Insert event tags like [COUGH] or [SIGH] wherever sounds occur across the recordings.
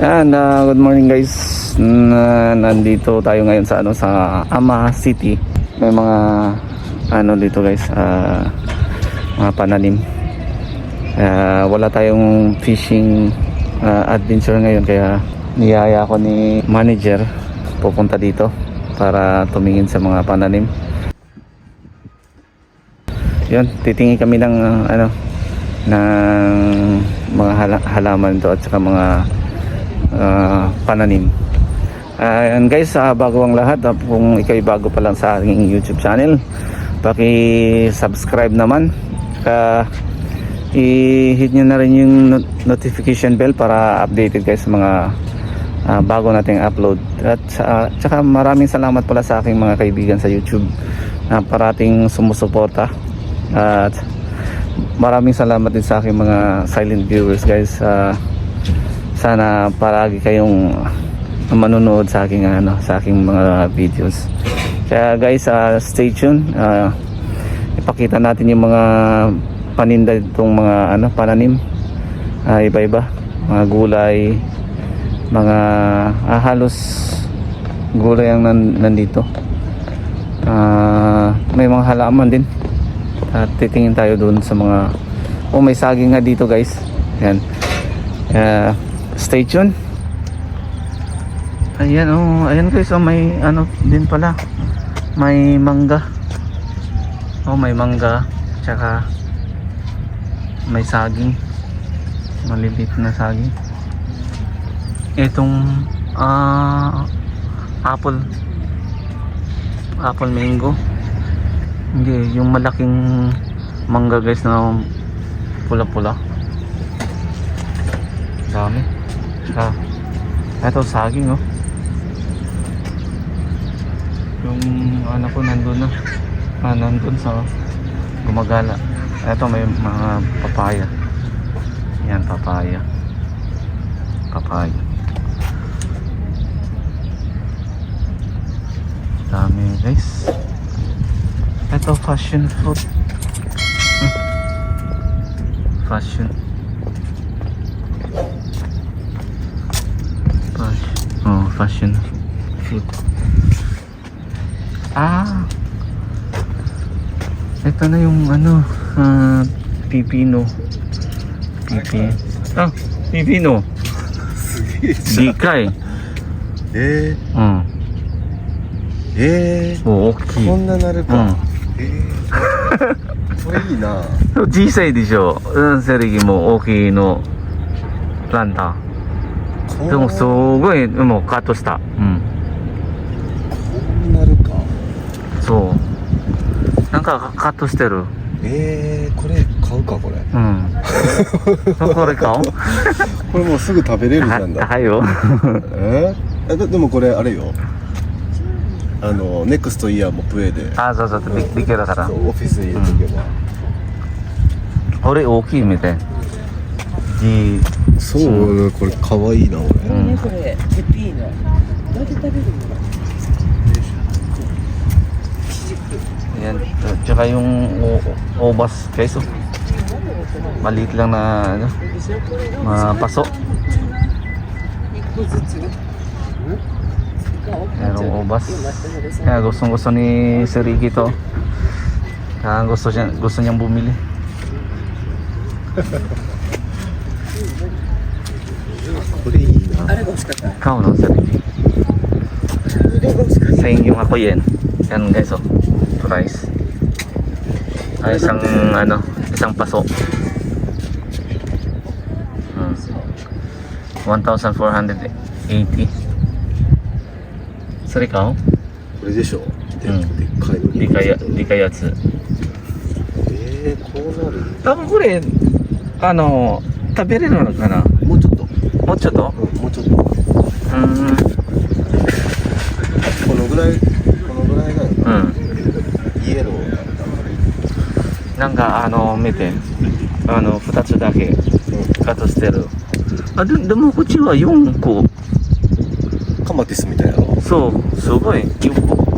Yan, ah, good morning guys. Na, nandito tayo ngayon sa ano sa Ama City. May mga ano dito guys, ah, mga pananim. Kaya wala tayong fishing ah, adventure ngayon kaya niyaya ako ni manager pupunta dito para tumingin sa mga pananim. Yun, titingin kami ng ah, ano ng mga hala- halaman to at saka mga ah, pananim. Ah, and guys, ah, bago ang lahat, ah, kung ikay bago pa lang sa aking YouTube channel, paki-subscribe naman. Saka i-hit nyo na rin yung not- notification bell para updated kayo sa mga ah, bago nating upload. At sa- saka maraming salamat pala sa aking mga kaibigan sa YouTube na parating sumusuporta. At maraming salamat din sa aking mga silent viewers guys. Ah, sana palagi kayong manonood sa aking ano sa aking mga videos. Kaya guys, ah, stay tuned. Ah, ipakita natin yung mga paninda itong mga ano pananim. Ah, iba-iba, mga gulay, mga ah, halos gulay ang nan, nandito. Ah, may mga halaman din. At titingin tayo doon sa mga Oh, may saging nga dito, guys. Yan. Kaya, stay tuned. Ayan, oh, ayan guys, oh, may ano din pala. May mangga. Oh, may mangga. Tsaka may saging. Maliliit na saging. Itong ah apple. Apple mango. Hindi, yung malaking mangga guys na pula-pula. Dami. Ah. Ito saging oh. Yung anak ko nandun na. Ah, nandun sa gumagala. Ito may mga papaya. Yan, papaya. Papaya. Dami guys. Ito fashion fruit. Hmm. Fashion. Oh, fashion fruit. Ah. Ito na yung ano, ah, pipino. Pipi. Ah, pipino. すげ[LAUGHS] えじゃんでかい。えうん。ー、えもう大きい。ー、こんななるうか、ん。えー、これいいな小さいでしょ。うん、セレギも大きいの。ランタこン。 [LAUGHS] でもすごい、もうカットした。うん。こうなるかそう。なんかカットしてる。えー、これ買うかこれうん。[LAUGHS] これ買おう。[LAUGHS] これもうすぐ食べれるじゃんだ高いよ。[LAUGHS] え？ででもこれあれよあのネクストイヤーもプエであ、そうそう、ビビケだからオフィスに入れとけば、俺大きいみたい。G。そう、これ可愛いな俺、うんねこれペピーノどうやって食べるの Ayan. Tsaka yung o- obas keso. Maliit lang na ano, mga paso. 一個ずつ Merong obas. Kaya gustong gusto ni Sir Ricky to. Kaya gusto, siya, gusto niyang bumili. これいいな。あれが欲しかった。顔のセリフ。腕がした。1400円。やんがいそう。プライス。あれさん、あの、えパソ。ワン。タオサンフォーおンデれでしょで,、うれ、でっかいの。でかいや、でかいやつ。えー、こうなるたぶんこれ、あの、食べれるのかなもうちょっともうちょっと？うん、もうちょっとうん。このぐらいこのぐらいがうん。イエローなんか、あの、見て。あの、二つだけカットしてる。あ、ででもこっちは4個。カマティスみたいやろそう、すごい。4個。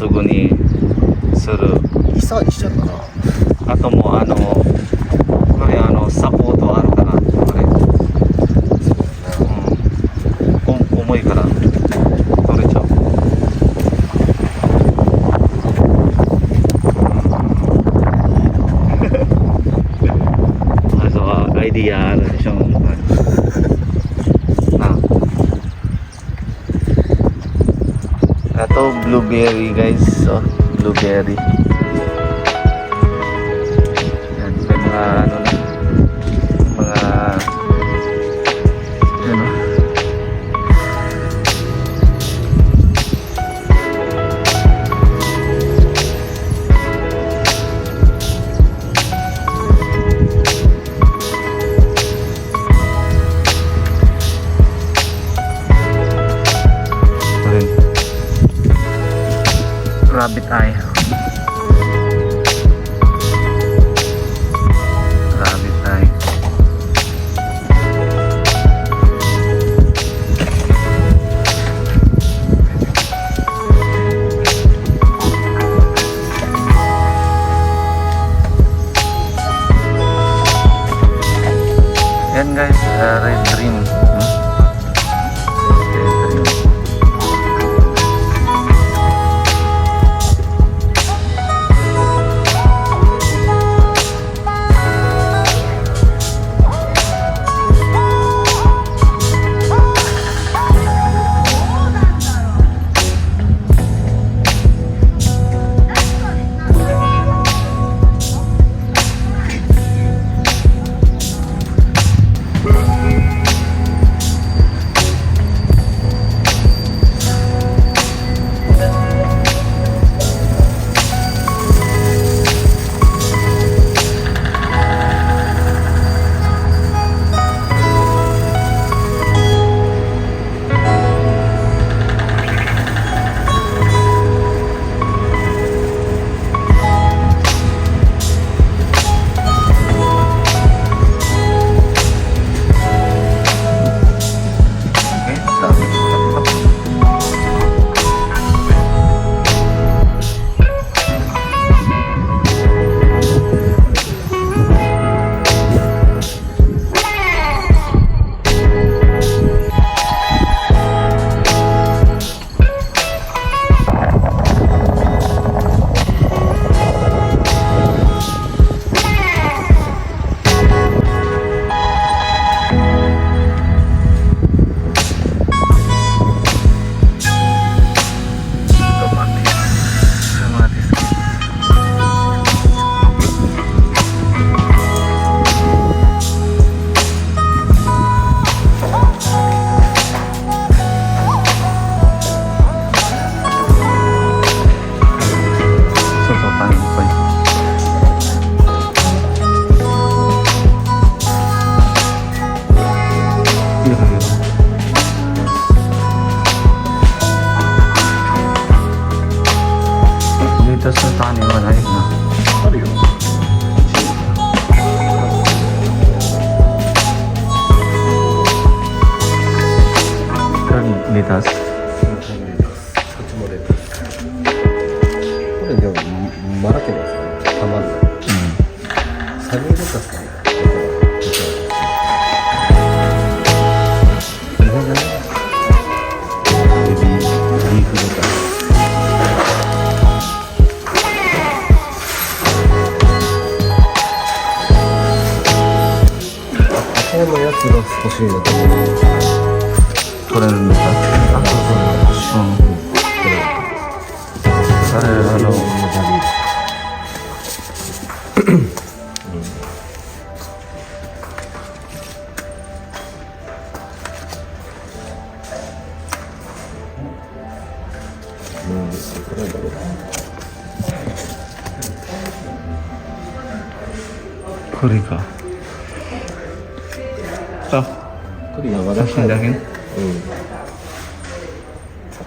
遊具にする。blueberry guys. So, blueberry. サビールカさんのことを聞いてまねビリーフンこやつが欲しいのと取れるんでかあそうそううん。これ。ああの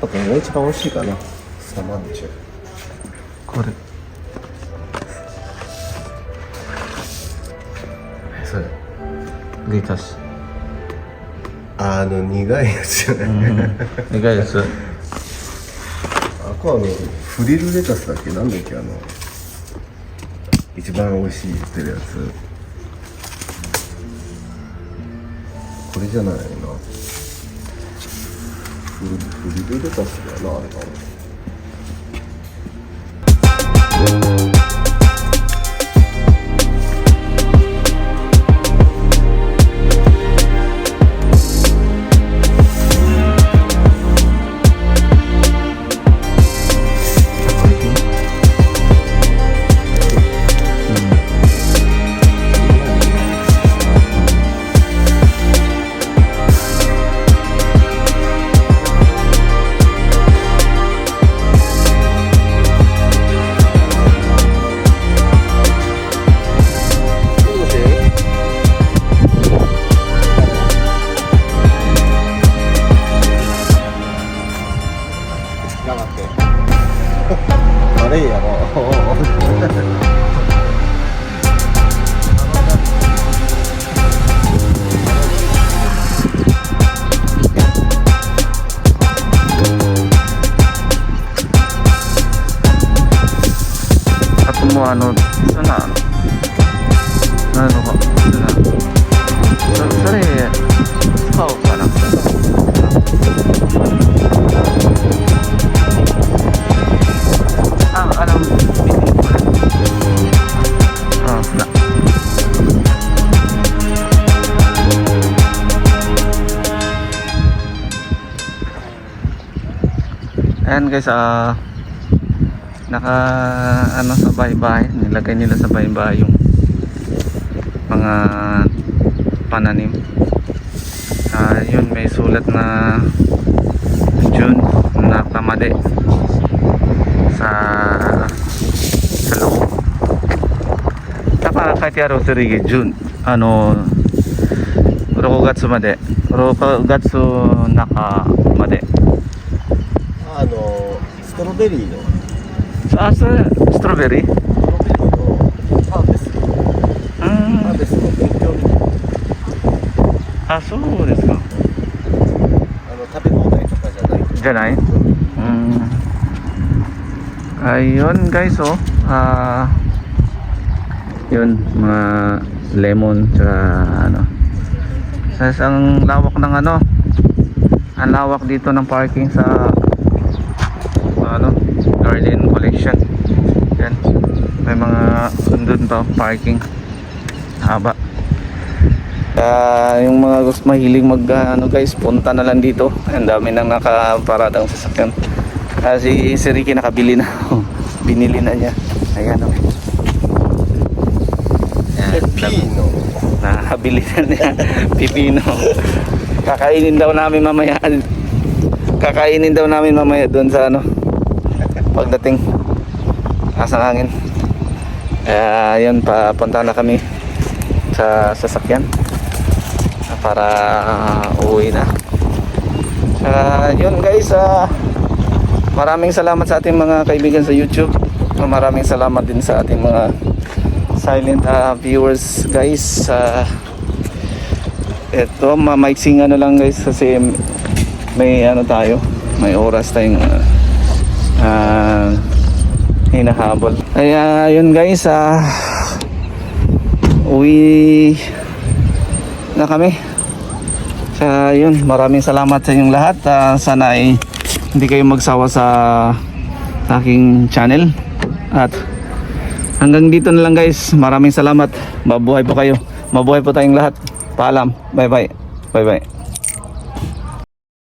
ぱこれが一番美味しいかなスマンチュこれ。それ。レタス。あの苦いやつじゃない、うん、苦いやつ。あこはあのフリルレタスだっけ？なんだっけ？あの一番美味しいってるやつ。これじゃないの？Wie Udu, das wäre eine Art. ano, sana, ano ko, sana, sana, sana, sana, ang alam ah, na. And guys ah. uh, naka ano sa bahay-bahay. Nilagay nila sa bahay-bahay yung mga pananim. Uh, yun may sulat na June na kamade sa sa loob. Taka kahit yaro sarili June ano Rokugatsu made Rokugatsu naka made ano strawberry no? Sa asa, strawberry? Ah, mm. ah そうですか。食べ放題とかじゃないじゃないうん。Ayun guys oh. Ah, mga lemon tsaka ano. Sa ang lawak ng ano. Ang lawak dito ng parking sa pa parking. Haba. Ah, yung mga gusto mahilig mag ah, ano guys, punta na lang dito. Ang dami nang nakaparadang sasakyan. Ah, si, si Ricky nakabili na. [LAUGHS] Binili na niya. Ayan oh. Ayan, ピーの nakabili na niya. [LAUGHS] Pipino. Kakainin daw namin mamaya. Kakainin daw namin mamaya doon sa ano. Pagdating. Asang hangin. Kaya yun, papunta na kami sa sasakyan para ah, uwi na. Saka yun guys, ah, maraming salamat sa ating mga kaibigan sa YouTube. Maraming salamat din sa ating mga silent ah, viewers guys. Uh, ito, mamaiksing ano lang guys kasi may ano tayo, may oras tayong ah, ah, hinahabol. Kaya yun guys, ah, uwi na kami. Sa yun, maraming salamat sa inyong lahat. Ah, sana ay hindi kayo magsawa sa aking channel. At hanggang dito na lang guys. Maraming salamat. Mabuhay po kayo. Mabuhay po tayong lahat. Paalam. Bye bye. Bye bye.